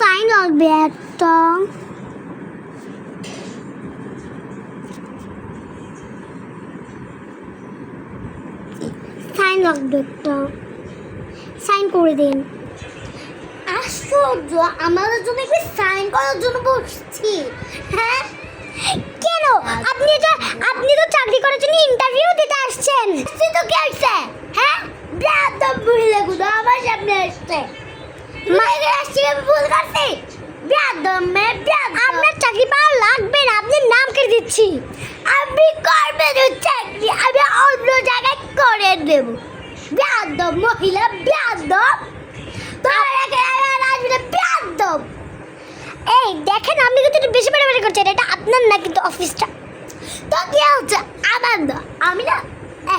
লাগবে একটা সাইন লাগবে সাইন করে দিন। আশ্চর্য, আমাদের জন্য একটু সাইন করার জন্য বসছি? হ্যাঁ? কেন? আপনি এটা, আপনি তো চাকরি করার জন্য ইন্টারভিউ দিতে আসছেন। তো কি আসছে? হ্যাঁ? বেয়াদব মহিলা গুলো আমার সামনে আসছে। মায়ের আসছে ভুল করছি। আপনার চাকরি পাওয়া লাগবে না আপনি নাম করে দিচ্ছি। আমি করবে না চাকরি আমি অন্য জায়গায় করে দেব। বেয়াদব মহিলা বেয়াদব তোমার আসবে বেয়াদব এই দেখেন আপনি কিন্তু একটু বেশি বাড়াবাড়ি করছেন এটা আপনার না কিন্তু অফিসটা? তো কি হচ্ছে? আমার না আমি না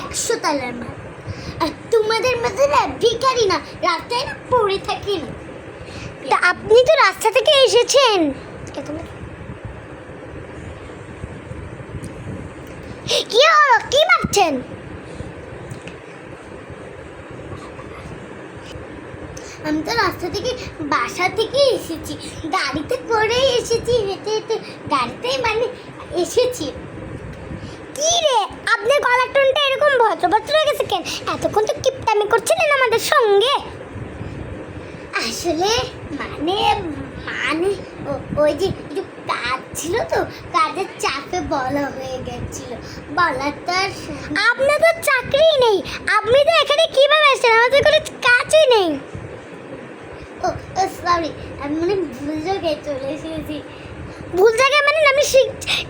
একশো তালের মাল আর তোমাদের মধ্যে না ভিখারি না, রাস্তায় না পড়ে থাকি না। তা আপনি তো রাস্তা থেকে এসেছেন। কি হলো? কি ভাবছেন? আমি তো রাস্তা থেকে, বাসা থেকে এসেছি। গাড়িতে করে এসেছি, হেঁটে হেঁটে। গাড়িতেই মানে এসেছি। কি রে? আপনার গলার টোনটা এরকম ভদ্র ভদ্র হয়ে গেছে কেন? এতক্ষণ তো কিপটামি করছিলেন আমাদের সঙ্গে। আসলে মানে মানে ওই যে একটু কাজ ছিল তো কাজের চাপে বলা হয়ে গেছিল। তো আর আপনার তো চাকরি নেই। আপনি তো এখানে কীভাবে আসছেন? আমাদের কোনো কাজই নেই। ও সরি আমি মানে ভুল জায়গায় চলে এসেছি। ভুল জায়গায় মানে আমি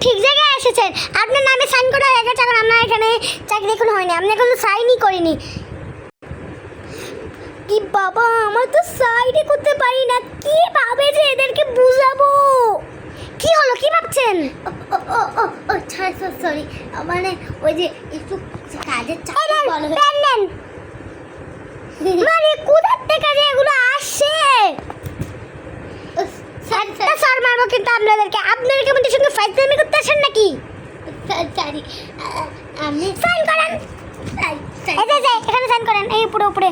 ঠিক জায়গায় এসেছেন। আপনার নামে সাইন করা হয়ে গেছে, এখন আপনার এখানে চাকরি এখন হয়নি। আপনি এখন সাইনই করিনি। কি বাবা, আমার তো সাইডে করতে পারি না। কি ভাবে যে এদেরকে বুঝাবো? কি হলো, কি ভাবছেন? সরি মানে ওই যে একটু কাজের মানে কোথার থেকে যে এগুলো আসছে? সার মারবো কিন্তু আপনাদেরকে। আপনারা কি আমাদের সঙ্গে ফাইজলামি করতে আসেন নাকি সরি আমি সাইন করেন। এই যে যে, এখানে সাইন করেন এই উপরে উপরে।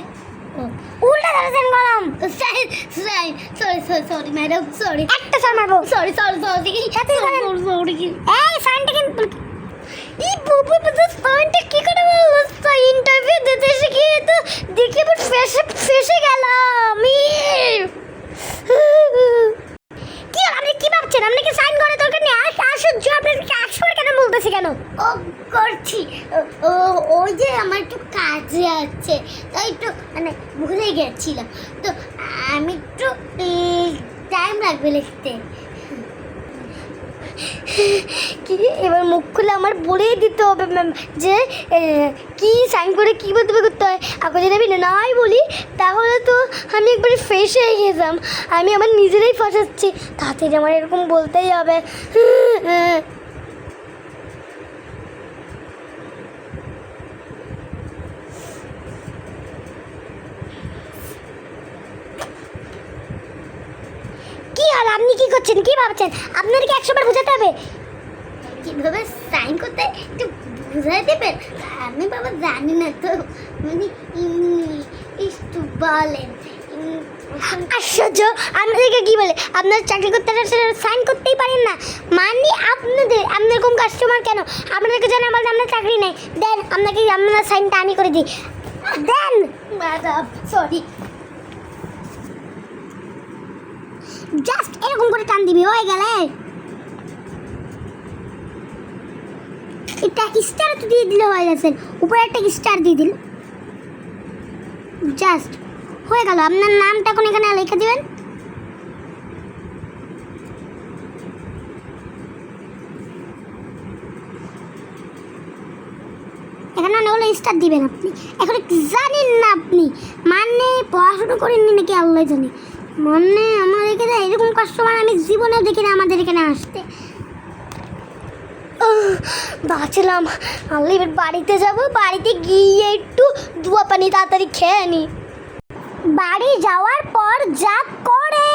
উল্টা ধরে সাইন করলাম sign sign sorry sorry sorry madam sorry একটা সার মারবো। সরি সরি সরি সাথে সরি এই সাইনটা কিন্তু এই বুবু বুবু সাইনটা কি করে বলল ইন্টারভিউ দিতে এসে গিয়ে তো দেখে এবার ফেসে ফেসে গেলাম কি হলো? আপনি কি ভাবছেন আপনি কি সাইন করে দরকার নেই আস আশ্চর্য আপনাকে আসলে কেন বলতেছি কেন ও করছি ও ওই যে আমার একটু কাজে আছে। তাই একটু মানে ভুলে গেছিলাম। তো, আমি একটু টাইম লাগবে লিখতে। কি এবার মুখ খুলে আমার বলেই দিতে হবে ম্যাম যে কি সাইন করে কী বলতে করতে হয়। এখন যদি আমি নাই বলি, তাহলে তো আমি একবারে ফ্রেশ হয়ে গেছিলাম আমি আমার নিজেরাই ফসাচ্ছি। তাড়াতাড়ি আমার এরকম বলতেই হবে। কি আর আপনি কি করছেন? কি ভাবছেন? আপনাদেরকে একশো বার বোঝাতে হবে। কীভাবে সাইন করতে একটু বুঝাই দেবেন? আমি বাবা জানি না তো। মানে একটু বলেন। আশ্চর্য! আপনাদেরকে কি বলে? আপনারা চাকরি করতে সাইন করতেই পারেন না। মানে আপনাদের আপনার কোন কাস্টমার কেন? আপনাদেরকে জানা বলতে আপনার চাকরি নেই। দেন, আপনাকে, আপনার সাইনটা আমি করে দিই। দেন! সরি জাস্ট এরকম করে টান দিবি, হয়ে গেলে। এটা স্টার তো দিয়ে দিলে হয়ে গেছে। উপরে একটা স্টার দিয়ে দিল। জাস্ট হয়ে গেল। আপনার নামটা এখন এখানে লিখে দিবেন। এখানে অনেকগুলো স্টার দিবেন আপনি। এখন জানেন না আপনি। মানে পড়াশোনা করেননি নাকি আল্লাহ জানে। মানে আমার এখানে এরকম কাস্টমার আমি জীবনেও দেখি না আমাদের এখানে আসতে। বাঁচলাম। আল্লাহ, এবার বাড়িতে যাব, বাড়িতে গিয়ে একটু দুয়া পানি তাড়াতাড়ি খেয়ে নি। বাড়ি যাওয়ার পর যা করে।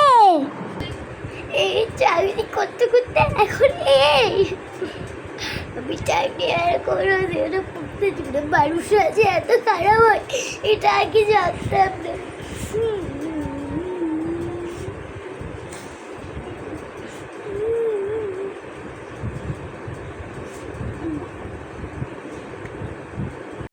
এই চাকরি করতে করতে এখন এই। আমি চাকরি আর কোনো দিনও করতে দিন মানুষ আছে, এত খারাপ হয়, এটা আগে জানতাম না।